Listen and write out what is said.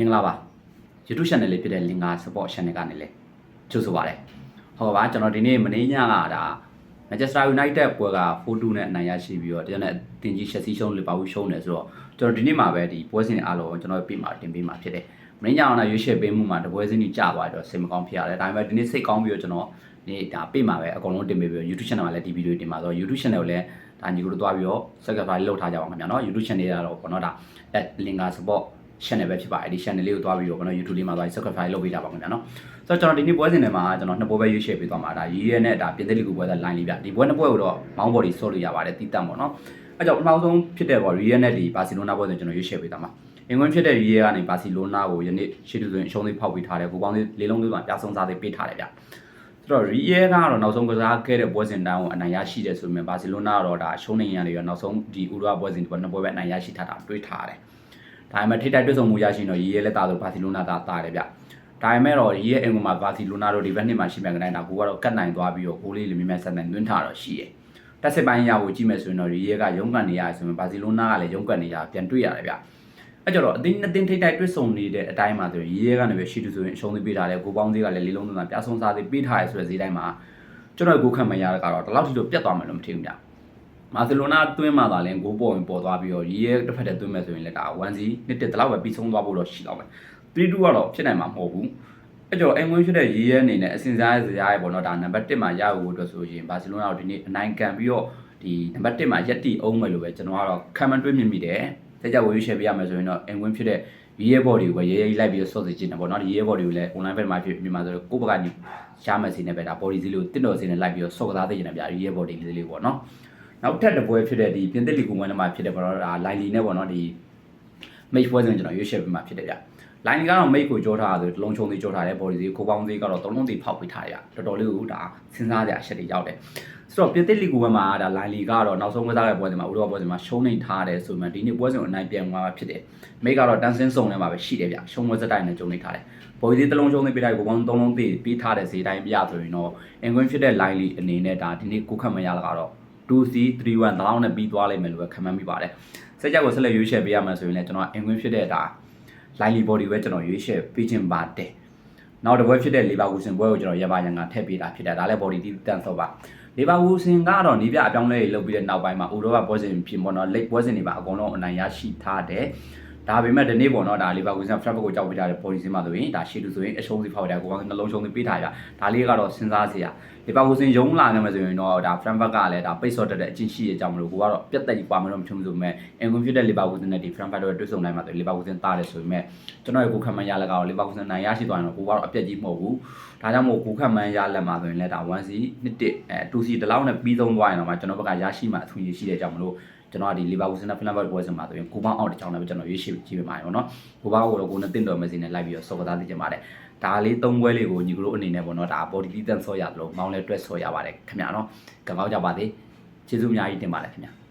မင်္ဂလာပါ YouTube channel လေးဖြစ်တဲ့ Linga Support Channel ကနေလေကြိုဆိုပါရစေ။ဟုတ်ပါကျွန်တော်ဒီနေ့မနေ့ညကဒါ Manchester United ပွဲက4-2နဲ့အနိုင်ရရှိပြီးတော့တကယ်နဲ့တင်ကြီးရှက်စီးရှုံးလီဗာပူးရှုံးတယ်ဆိုတော့ကျွန်တော်ဒီနေ့မှာပဲဒီပွဲစဉ်အားလုံးကျွန်တော်ပြင်မှာတင်ပေးမှာဖြစ်တယ်။မနေ့ညကတော့ရွေးချယ်ပေးမှုမှာတပွဲစဉ်ကြီးကြာသွားတော့စိတ်မကောင်းဖြစ်ရတယ်။ဒါပေမဲ့ဒီနေ့စိတ်ကောင်းပြီးတော့ကျွန်တော်ဒီဒါပေးမှာပဲအကုန်လုံးတင်ပေးပြီးတော့ YouTube channel မှာလည်းဒီဗီဒီယိုတင်ပါဆိုတော့ YouTube channel ကိုလည်းဒါညီကိုတို့တွားပြီးတော့ subscribe လုပ်ထားကြပါခင်ဗျာနော် YouTube channel ကတော့ပေါ့နော်ဒါ Linga Support channel ပဲဖြစ်ပါတယ်ဒီ channel လေးကိုတွားပြီးတော့ကျွန်တော် YouTube လေးမှာသွား subscribe လုပ်ပေးကြပါခင်ဗျာနော်ဆိုတော့ကျွန်တော်ဒီနေ့ပွဲစဉ်တွေမှာကျွန်တော်နှစ်ပွဲပဲရွေးချယ်ပေးသွားမှာဒါရီးရဲနဲ့ဒါပြင်သစ်လီဂူပွဲသား line လေးပြဒီပွဲနှစ်ပွဲကိုတော့မောင်းဘော်ဒီဆော့လို့ရပါတယ်တီးတန့်ပေါ့နော်အဲကြောင့်ပထမဆုံးဖြစ်တဲ့ပေါ့ရီးရဲနဲ့ဒီဘာစီလိုနာပွဲစဉ်ကျွန်တော်ရွေးချယ်ပေးသွားမှာအင်္ဂလန်ဖြစ်တဲ့ရီးရဲကနေဘာစီလိုနာကိုယနေ့ရှေ့တူဆိုရင်အရှုံးလေးဖောက်ပေးထားတယ်ကိုပေါင်းလေးလေးလုံးလေးပါပြဆုံးစားသေးပေးထားတယ်ဗျဆိုတော့ရီးရဲကတော့နောက်ဆုံးကစားခဲ့တဲ့ပွဲစဉ်တိုင်းကိုအနိုင်ရရှိတယ်ဆိုပေမဲ့ဘာစီလိုနာကတော့ဒါရှုံးနေရတယ်ရောနောက်ဆုံးဒီဥရောပွဲစဉ်ဒီပွဲနှစ်ပွဲပဲအနိုင်ရရှိထားတာတွေးထားတယ် ဒါပေမဲ့ထိတိုက်တွေ့ဆုံမှုရရှိတော့ရီးရဲလက်သားဆိုဘာစီလိုနာသားတားတယ်ဗျဒါပေမဲ့တော့ရီးရဲအင်္ဂလန်မှာဘာစီလိုနာတို့ဒီဘက်နှစ်မှာရှိမှကတိုင်းတာကိုကတော့ကတ်နိုင်သွားပြီးတော့ဂိုးလေးလေးမြင်မြတ်ဆက်နိုင်သွင်းထားတော့ရှိတယ်တက်စစ်ပိုင်းရဖို့ကြည့်မယ်ဆိုရင်တော့ရီးရဲကရုန်းကန်နေရတယ်ဆိုရင်ဘာစီလိုနာကလည်းရုန်းကန်နေရပြန်တွေ့ရတယ်ဗျအဲ့ကြတော့အတင်းအတင်းထိတ်တိုက်တွေ့ဆုံနေတဲ့အတိုင်းမှာဆိုရင်ရေးရဲကနေပဲရှိတူဆိုရင်အရှုံးသေးပေးထားတယ်ကိုပေါင်းသေးကလည်းလေးလုံးသုံးတာပြဆုံးစားသေးပေးထားရဲဆိုတဲ့ဈေးတိုင်းမှာကျွန်တော်ကိုခံမရတဲ့ကတော့ဒီလောက်ထိတော့ပြတ်သွားမယ်လို့မထင်ဘူးဗျ မာစီလိုနာတွင်းမှာသာလဲဂိုးပေါ်ဝင်ပေါ်သွားပြီးတော့ရေးရဲတစ်ဖက်တည်းတွင်းမယ်ဆိုရင်လည်းဒါ1စီနှစ်တစ်ဒီလောက်ပဲပြီးဆုံးသွားဖို့တော့ရှိတော့မယ်3-2ကတော့ဖြစ်နိုင်မှာမဟုတ်ဘူးအဲ့ကြောင့်အင်္ဂလိပ်ဖြစ်တဲ့ရေးရဲအနေနဲ့အစင်စားစရာရဲ့ပေါ့နော်ဒါနံပါတ်1မှာရဖို့အတွက်ဆိုရင်ဘာစီလိုနာကိုဒီနေ့အနိုင်ကန်ပြီးတော့ဒီနံပါတ်1မှာရက်တီအောင်မယ်လို့ပဲကျွန်တော်ကတော့ခံမှန်းတွေးမြင်မိတယ်ဆက်ကြဝေးရှယ်ပြရမယ်ဆိုရင်တော့အင်္ဂလိပ်ဖြစ်တဲ့ရေးရဲဘော်တွေကိုပဲရေးရေးလိုက်ပြီးတော့ဆော့စီချင်တယ်ပေါ့နော်ဒီရေးရဲဘော်တွေကိုလည်း online ဘက်မှာဖြစ်မြန်မာဆိုတော့ကိုယ့်ဘက်ကညီရှားမယ်စီနဲ့ပဲဒါ body စီလေးကိုတစ်တော်စီနဲ့လိုက်ပြီးတော့ဆော့ကစားသိချင်တယ်ဗျာရေးရဲဘော်ဒီလေးလေးပေါ့နော် နောက်ထပ်တစ်ပွဲဖြစ်တဲ့ဒီပြင်သစ်လီဂူဝင်ထဲမှာဖြစ်တဲ့ပေါ့နော်ဒါလိုင်လီနဲ့ပေါ့နော်ဒီ mate ပွဲစဉ်ကျွန်တော်ရွေးချယ်ပြီးမှဖြစ်တယ်ဗျလိုင်းကတော့ mate ကိုကြောထားတာဆိုတလုံးချုံသေးကြောထားတယ် body စီကိုပေါင်းသေးကတော့တလုံးသေးဖောက်ပေးထားရတော်တော်လေးကိုဒါစဉ်းစားကြအချက်တွေရောက်တယ်ဆိုတော့ပြင်သစ်လီဂူဘက်မှာဒါလိုင်းလီကတော့နောက်ဆုံးကစားတဲ့ပွဲစဉ်မှာဥရောပပွဲစဉ်မှာရှုံးနေထားတယ်ဆိုမှဒီနေ့ပွဲစဉ်ကိုအနိုင်ပြန်သွားမှာဖြစ်တယ်မိတ်ကတော့တန်ဆင်းစုံထဲမှာပဲရှိတယ်ဗျရှုံးပွဲစတိုင်နဲ့ကြုံနေထားတယ်ဘော်ဒီတလုံးရှုံးနေပေးလိုက်ကိုပေါင်းသုံးလုံးပေးပေးထားတဲ့ဈေးတိုင်းပြဆိုရင်တော့အင်ကွင်းဖြစ်တဲ့လိုင်းလီအနေနဲ့ဒါဒီနေ့ကိုခတ်မရလာကတော့ 2C 31တလောက်နဲ့ပြီးသွားလိမ့်မယ်လို့ပဲခံမှန်းမိပါတယ်စက်ကြောက်ကိုဆက်လက်ရွေးချယ်ပေးရမယ်ဆိုရင်လည်းကျွန်တော်အင်ကွင်းဖြစ်တဲ့ဒါ lively body ပဲကျွန်တော်ရွေးချယ်ပေးခြင်းပါတယ်နောက်တစ်ပွဲဖြစ်တဲ့ Leverkusen ပွဲကိုကျွန်တော်ရပါရန်ကထည့်ပေးတာဖြစ်တယ်ဒါလည်း body တီးတန့်တော့ပါ Leverkusen ကတော့နီးပြအပြောင်းလဲတွေလုပ်ပြီးတဲ့နောက်ပိုင်းမှာဥရောပပွဲစဉ်ဖြစ်ပေါ်တော့ late ပွဲစဉ်တွေပါအကုန်လုံးအနိုင်ရရှိထားတယ် ဒါပေမဲ့ဒီနေ့ပေါ့နော်ဒါလီဗာပူးဆန် Frankfurt ကိုကြောက်ပေးထားတဲ့ body စင်းမှာဆိုရင်ဒါရှေ့တူဆိုရင်အရှုံးစီဖောက်တယ်ကိုကနှလုံးရှုံးစီပေးထားရဒါလေးကတော့စဉ်းစားစရာလီဗာပူးဆန်ရုံးလာနေမှာဆိုရင်တော့ဒါ Frankfurt ကလည်းဒါပိတ်ဆော့တက်တဲ့အချင်းရှိရဲ့ကြောင့်မလို့ကိုကတော့ပြတ်တက်ကြီးပါမလို့မချုံဆိုပေမဲ့အင်ကွန်ဖြစ်တဲ့လီဗာပူးဆန်နဲ့ဒီ Frankfurt တို့တွေ့ဆုံနိုင်မှာဆိုလီဗာပူးဆန်တားတယ်ဆိုပေမဲ့ကျွန်တော်ရဲ့ကိုခံမှန်းရလက်ကတော့လီဗာပူးဆန်နိုင်ရရှိသွားရင်တော့ကိုကတော့အပြက်ကြီးမဟုတ်ဘူးဒါကြောင့်မို့ကိုခံမှန်းရလက်မှာဆိုရင်လည်းဒါ 1C နှစ်တစ်အဲ 2C ဒီလောက်နဲ့ပြီးဆုံးသွားရင်တော့မှကျွန်တော်ဘက်ကရရှိမှအထွေရှိတဲ့ကြောင့်မလို့ ကျွန်တော်ကဒီလီဗာပူးဆန်နဲ့ဖလန်ဘတ်ပွဲစဉ်မှာဆိုရင်ကိုပေါင်းအောက်တစ်ချောင်းနဲ့ပဲကျွန်တော်ရွေးရှိကြည့်ပေးမှာရောနော်ကိုပေါင်းကိုတော့ကိုနဲ့တင့်တော်မစီနဲ့လိုက်ပြီးတော့စောကစားသိကြပါတယ်ဒါလေးသုံးပွဲလေးကိုညီကတို့အနေနဲ့ပေါ့နော်ဒါ body တီးတန့်ဆော့ရတယ်လို့မောင်းလဲတွက်ဆော့ရပါတယ်ခင်ဗျာနော်ကံကောင်းကြပါသေးကျေးဇူးအများကြီးတင်ပါတယ်ခင်ဗျာ